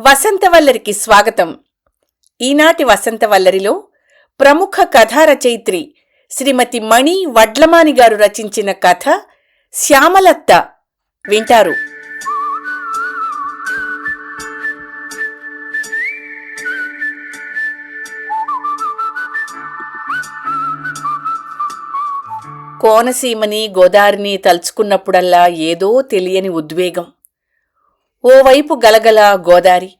వసంతవల్లరికి స్వాగతం. ఈనాటి వసంతవల్లరిలో ప్రముఖ కథా రచయిత్రి శ్రీమతి మణి వడ్లమాని గారు రచించిన కథ శ్యామలత్త వింటారు. కోనసీమని గోదారిని తలుచుకున్నప్పుడల్లా ఏదో తెలియని ఉద్వేగం. ఓవైపు గలగల గోదారి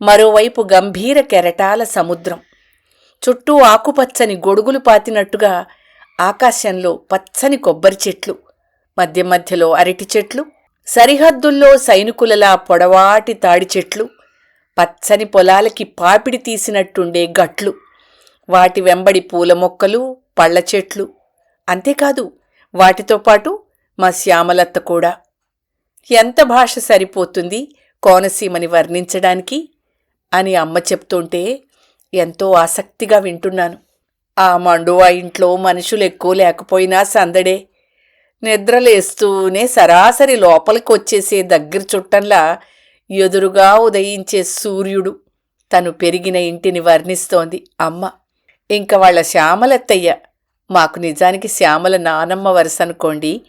మరోవైపు గంభీర కెరటాల సముద్రం. చుట్టూ ఆకుపచ్చని గొడుగులు పాతినట్టుగా ఆకాశంలో పచ్చని కొబ్బరి చెట్లు మధ్య మధ్యలో అరటి చెట్లు సరిహద్దుల్లో సైనికులలా పొడవాటి తాడి చెట్లు పచ్చని పొలాలకి పాపిడి తీసినట్టుండే గట్లు వాటి వెంబడి పూల మొక్కలు పళ్ళ చెట్లు. అంతేకాదు వాటితో పాటు మా శ్యామలత్త కూడా. ఎంత భాష సరిపోతుంది కోనసీమని వర్ణించడానికి? అని అమ్మ చెప్తుంటే ఎంతో ఆసక్తిగా వింటున్నాను. ఆ మండువా ఇంట్లో మనుషులు ఎక్కువ లేకపోయినా సందడే. నిద్రలేస్తూనే సరాసరి లోపలికి వచ్చేసే దగ్గర చుట్టంలా ఎదురుగా ఉదయించే సూర్యుడు తను పెరిగిన ఇంటిని వర్ణిస్తోంది అమ్మ. ఇంక వాళ్ళ శ్యామలత్తయ్య మాకు నిజానికి శ్యామల నానమ్మ వరుస అనుకోండి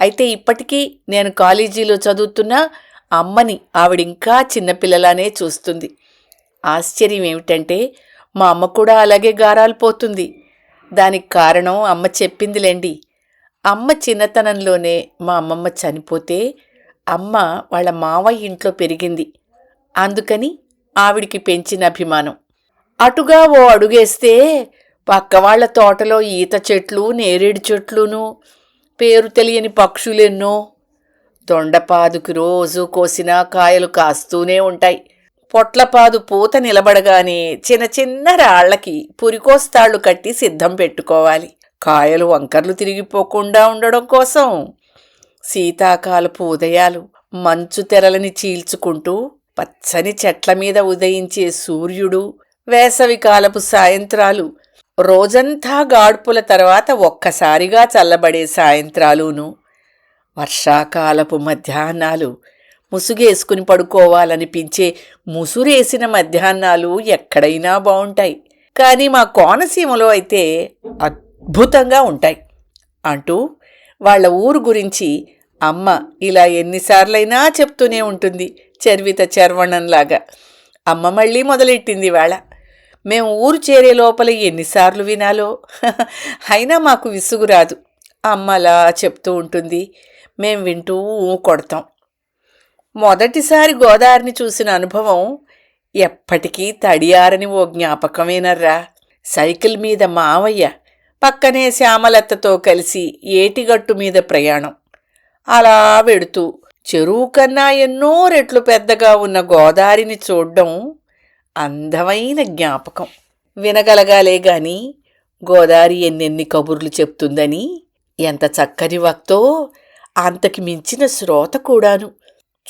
అయితే ఇప్పటికీ నేను కాలేజీలో చదువుతున్న అమ్మని ఆవిడింకా చిన్నపిల్లలానే చూస్తుంది. ఆశ్చర్యం ఏమిటంటే మా అమ్మ కూడా అలాగే గారాలు పోతుంది. దానికి కారణం అమ్మ చెప్పిందిలేండి. అమ్మ చిన్నతనంలోనే మా అమ్మమ్మ చనిపోతే అమ్మ వాళ్ళ మావయ్య ఇంట్లో పెరిగింది. అందుకని ఆవిడికి పెంచిన అభిమానం. అటుగా ఓ అడుగేస్తే పక్క వాళ్ళ తోటలో ఈత చెట్లు నేరేడు చెట్లును పేరు తెలియని పక్షులెన్నో దొండపాదుకి రోజు కోసిన కాయలు కాస్తూనే ఉంటాయి. పొట్లపాదు పూత నిలబడగానే చిన్న చిన్న రాళ్ళకి పురికోస్తాళ్ళు కట్టి సిద్ధం పెట్టుకోవాలి. కాయలు వంకర్లు తిరిగిపోకుండా ఉండడం కోసం శీతాకాలపు ఉదయాలు మంచు తెరలని చీల్చుకుంటూ పచ్చని చెట్ల మీద ఉదయించే సూర్యుడు వేసవికాలపు సాయంత్రాలు రోజంతా గాడ్పుల తర్వాత ఒక్కసారిగా చల్లబడే సాయంత్రాలును వర్షాకాలపు మధ్యాహ్నాలు ముసుగేసుకుని పడుకోవాలనిపించే ముసురేసిన మధ్యాహ్నాలు ఎక్కడైనా బావుంటాయి. కానీ మా కోనసీమలో అయితే అద్భుతంగా ఉంటాయి. అంటూ వాళ్ళ ఊరు గురించి అమ్మ ఇలా ఎన్నిసార్లైనా చెప్తూనే ఉంటుంది చర్విత చర్వణంలాగా. అమ్మ మళ్ళీ మొదలెట్టింది వాళ్ళ మేము ఊరు చేరే లోపల ఎన్నిసార్లు వినాలో? అయినా మాకు విసుగు రాదు. అమ్మ అలా చెప్తూ ఉంటుంది. మేం వింటూ కొడతాం. మొదటిసారి గోదావరిని చూసిన అనుభవం ఎప్పటికీ తడియారని ఓ జ్ఞాపకమేనర్రా. సైకిల్ మీద మావయ్య పక్కనే శ్యామలత్తతో కలిసి ఏటిగట్టు మీద ప్రయాణం. అలా వెడుతూ చెరువు కన్నా ఎన్నో రెట్లు పెద్దగా ఉన్న గోదారిని చూడ్డం అందమైన జ్ఞాపకం. వినగలగాలే గాని గోదారి ఎన్నెన్ని కబుర్లు చెప్తుందని ఎంత చక్కని వక్తో అంతకి మించిన శ్రోత కూడాను.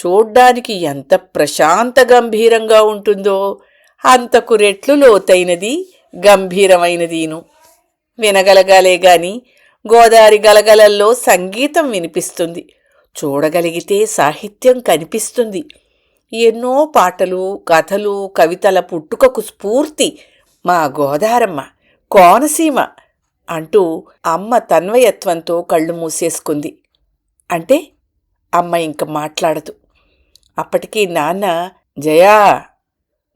చూడ్డానికి ఎంత ప్రశాంత గంభీరంగా ఉంటుందో అంతకు రెట్లు లోతైనది గంభీరమైనదీను. వినగలగాలే గాని గోదారి గలగలల్లో సంగీతం వినిపిస్తుంది. చూడగలిగితే సాహిత్యం కనిపిస్తుంది. ఎన్నో పాటలు కథలు కవితల పుట్టుకకు స్ఫూర్తి. మా గోదారమ్మ కోనసీమ అంటూ అమ్మ తన్వయత్వంతో కళ్ళు మూసేసుకుంది. అంటే అమ్మ ఇంక మాట్లాడదు. అప్పటికి నాన్న జయా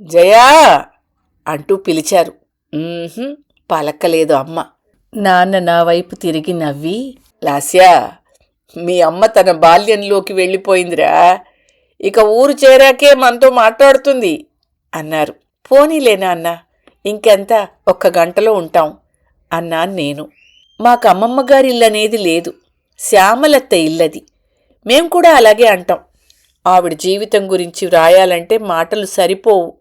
జయా అంటూ పిలిచారు. పలకలేదు అమ్మ. నాన్న నా వైపు తిరిగి నవ్వి లాస్యా మీ అమ్మ తన బాల్యంలోకి వెళ్ళిపోయిందిరా. ఇక ఊరు చేరాకే మనతో మాట్లాడుతుంది అన్నారు. పోనీలేనా అన్న? ఇంకెంత? ఒక్క గంటలో ఉంటాం అన్నా నేను. మాకు అమ్మమ్మ గారి ఇల్లు అనేది లేదు. శ్యామలత్త ఇల్లది. మేం కూడా అలాగే అంటాం. ఆవిడ జీవితం గురించి వ్రాయాలంటే మాటలు సరిపోవు.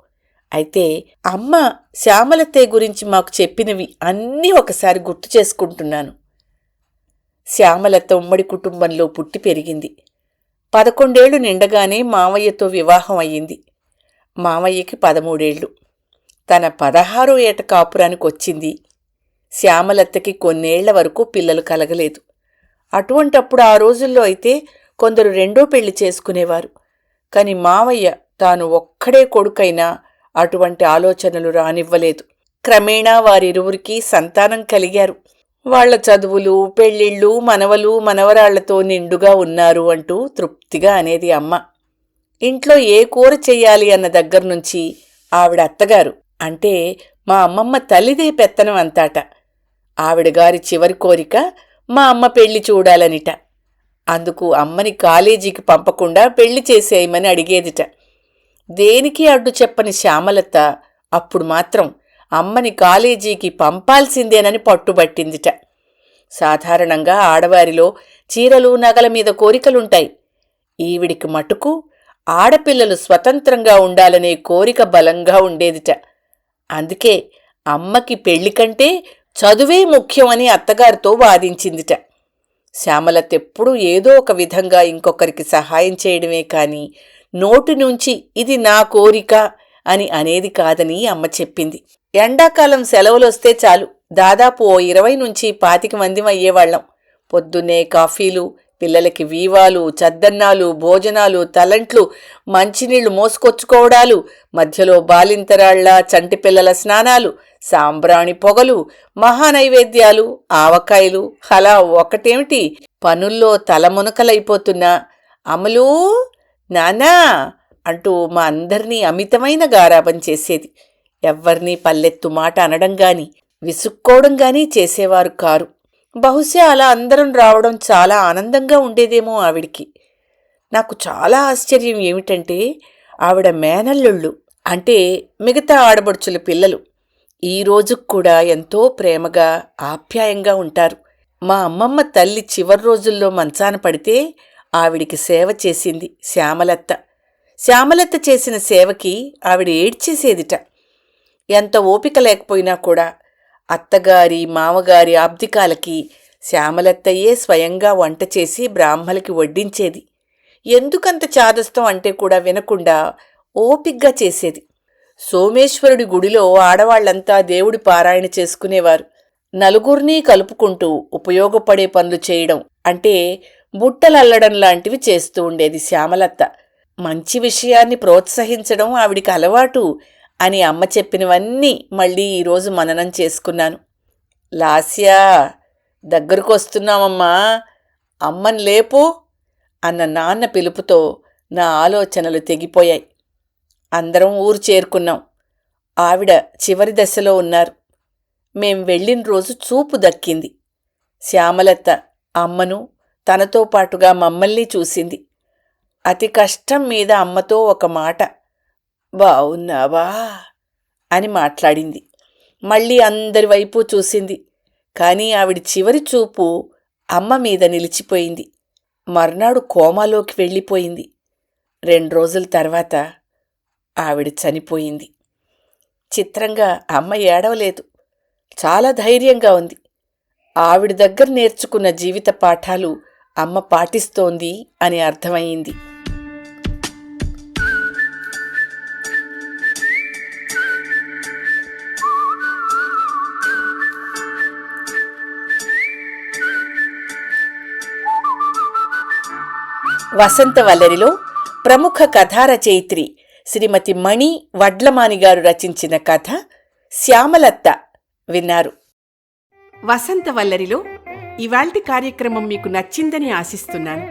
అయితే అమ్మ శ్యామలత్తయ్య గురించి మాకు చెప్పినవి అన్నీ ఒకసారి గుర్తు చేసుకుంటున్నాను. శ్యామలత్త ఉమ్మడి కుటుంబంలో పుట్టి పెరిగింది. పదకొండేళ్ళు నిండగానే మామయ్యతో వివాహం అయ్యింది. మామయ్యకి పదమూడేళ్ళు. తన పదహారో ఏట కాపురానికి వచ్చింది శ్యామలత్తకి కొన్నేళ్ళ వరకు పిల్లలు కలగలేదు. అటువంటప్పుడు ఆ రోజుల్లో అయితే కొందరు రెండో పెళ్ళి చేసుకునేవారు. కాని మావయ్య తాను ఒక్కడే కొడుకైనా అటువంటి ఆలోచనలు రానివ్వలేదు. క్రమేణా వారిరువురికి సంతానం కలిగారు. వాళ్ళ చదువులు పెళ్ళిళ్ళు మనవలు మనవరాళ్ళతో నిండుగా ఉన్నారు అంటూ తృప్తిగా అనేది అమ్మ. ఇంట్లో ఏ కూర చెయ్యాలి అన్న దగ్గర నుంచి ఆవిడ అత్తగారు. అంటే మా అమ్మమ్మ తల్లిదే పెత్తనం అంతాట. ఆవిడ గారి చివరి కోరిక మా అమ్మ పెళ్ళి చూడాలనిట. అందుకు అమ్మని కాలేజీకి పంపకుండా పెళ్ళి చేసేయమని అడిగేదిట. దేనికి అడ్డు చెప్పని శ్యామలత అప్పుడు మాత్రం అమ్మని కాలేజీకి పంపాల్సిందేనని పట్టుబట్టిందిట. సాధారణంగా ఆడవారిలో చీరలు నగల మీద కోరికలుంటాయి. ఈవిడికి మటుకు ఆడపిల్లలు స్వతంత్రంగా ఉండాలనే కోరిక బలంగా ఉండేదిట. అందుకే అమ్మకి పెళ్ళి కంటే చదువే ముఖ్యమని అత్తగారితో వాదించిందిట. శ్యామలతెప్పుడు ఏదో ఒక విధంగా ఇంకొకరికి సహాయం చేయడమే కాని నోటి నుంచి ఇది నా కోరిక అని అనేది కాదని అమ్మ చెప్పింది. ఎండాకాలం సెలవులొస్తే చాలు. దాదాపు ఓ ఇరవై నుంచి పాతిక మంది అయ్యేవాళ్ళం పొద్దున్నే కాఫీలు పిల్లలకి వీవాలు చద్దన్నాలు భోజనాలు తలంట్లు మంచినీళ్ళు మోసుకొచ్చుకోవడాలు మధ్యలో బాలింతరాళ్ళ చంటి పిల్లల స్నానాలు సాంబ్రాణి పొగలు మహానైవేద్యాలు ఆవకాయలు అలా ఒకటేమిటి పనుల్లో తలమునకలైపోతున్నా. అమలు! నానా అంటూ మా అందర్నీ అమితమైన గారాబం చేసేది. ఎవ్వర్నీ పల్లెత్తు మాట అనడం గాని విసుక్కోవడం గాని చేసేవారు కారు. బహుశా అలా అందరం రావడం చాలా ఆనందంగా ఉండేదేమో ఆవిడికి. నాకు చాలా ఆశ్చర్యం ఏమిటంటే ఆవిడ మేనల్లుళ్ళు అంటే మిగతా ఆడబడుచుల పిల్లలు. ఈ రోజుకు కూడా ఎంతో ప్రేమగా ఆప్యాయంగా ఉంటారు. మా అమ్మమ్మ తల్లి చివరి రోజుల్లో మంచాన పడితే ఆవిడికి సేవ చేసింది శ్యామలత్త. శ్యామలత్త చేసిన సేవకి ఆవిడ ఏడ్చేసేదిట. ఎంత ఓపిక లేకపోయినా కూడా అత్తగారి మామగారి ఆబ్దికాలకి శ్యామలత్తయ్యే స్వయంగా వంట చేసి బ్రాహ్మలకి వడ్డించేది. ఎందుకంత చాదస్తం అంటే కూడా వినకుండా ఓపిగ్గా చేసేది. సోమేశ్వరుడి గుడిలో ఆడవాళ్ళంతా దేవుడి పారాయణ చేసుకునేవారు. నలుగురినీ కలుపుకుంటూ ఉపయోగపడే పనులు చేయడం అంటే బుట్టలల్లడం లాంటివి చేస్తూ ఉండేది శ్యామలత్త. మంచి విషయాన్ని ప్రోత్సహించడం ఆవిడికి అలవాటు అని అమ్మ చెప్పినవన్నీ మళ్ళీ ఈరోజు మననం చేసుకున్నాను. లాస్యా దగ్గరకు వస్తున్నామమ్మా అమ్మని లేపు అన్న నాన్న పిలుపుతో నా ఆలోచనలు తెగిపోయాయి. అందరం ఊరు చేరుకున్నాం. ఆవిడ చివరి దశలో ఉన్నారు. మేం వెళ్ళిన రోజు చూపు దక్కింది. శ్యామలత అమ్మను తనతో పాటుగా మమ్మల్ని చూసింది. అతి కష్టం మీద అమ్మతో ఒక మాట. బావున్నావా? అని మాట్లాడింది. మళ్ళీ అందరి వైపు చూసింది. కానీ ఆవిడ చివరి చూపు అమ్మ మీద నిలిచిపోయింది. మర్నాడు కోమాలోకి వెళ్ళిపోయింది. రెండు రోజుల తర్వాత ఆవిడ చనిపోయింది. చిత్రంగా అమ్మ ఏడవలేదు. చాలా ధైర్యంగా ఉంది. ఆవిడ దగ్గర నేర్చుకున్న జీవిత పాఠాలు అమ్మ పాటిస్తోంది అని అర్థమయ్యింది. వసంత వల్లరిలో ప్రముఖ కథారచయిత్రి శ్రీమతి మణి వడ్లమాని గారు రచించిన కథ శ్యామలత్త విన్నారు. వసంత వల్లరిలో ఇవాల్టి కార్యక్రమం మీకు నచ్చిందని ఆశిస్తున్నాను.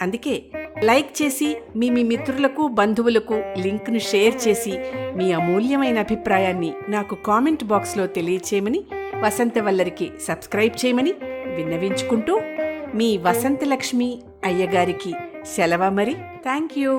అందుకే లైక్ చేసి మీ మీ మిత్రులకు బంధువులకు లింక్ను షేర్ చేసి మీ అమూల్యమైన అభిప్రాయాన్ని నాకు కామెంట్ బాక్స్లో తెలియచేయమని వసంతవల్లరికి సబ్స్క్రైబ్ చేయమని విన్నవించుకుంటూ మీ వసంతలక్ష్మి అయ్యగారికి సెలవా మరి? Thank you